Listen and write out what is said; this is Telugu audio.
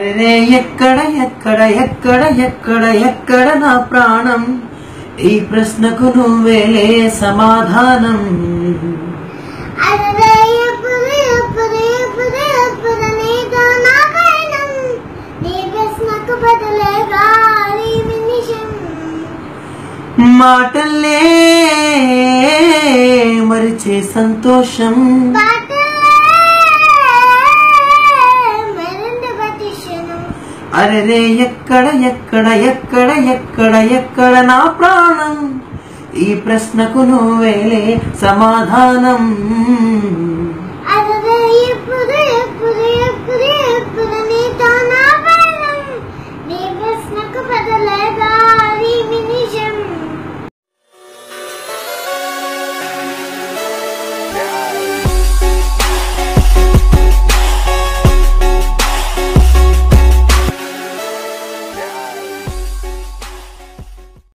అరే ఎక్కడ ఎక్కడ ఎక్కడ ఎక్కడ ఎక్కడ నా ప్రాణం? ఈ ప్రశ్నకు నువ్వేలే సమాధానం. అరే ఎప్పుడు ఎప్పుడు ఎప్పుడు ఎప్పుడు నీతో నా పయనం నీ ప్రశ్నకు బదులేగా ఈ నిమిషం మాటల్లే మరిచే సంతోషం మరింత పటిషణం అరే ఎక్కడ ఎక్కడ ఎక్కడ ఎక్కడ ఎక్కడ నా ప్రాణం? ఈ ప్రశ్నకు నువ్వేలే సమాధానం.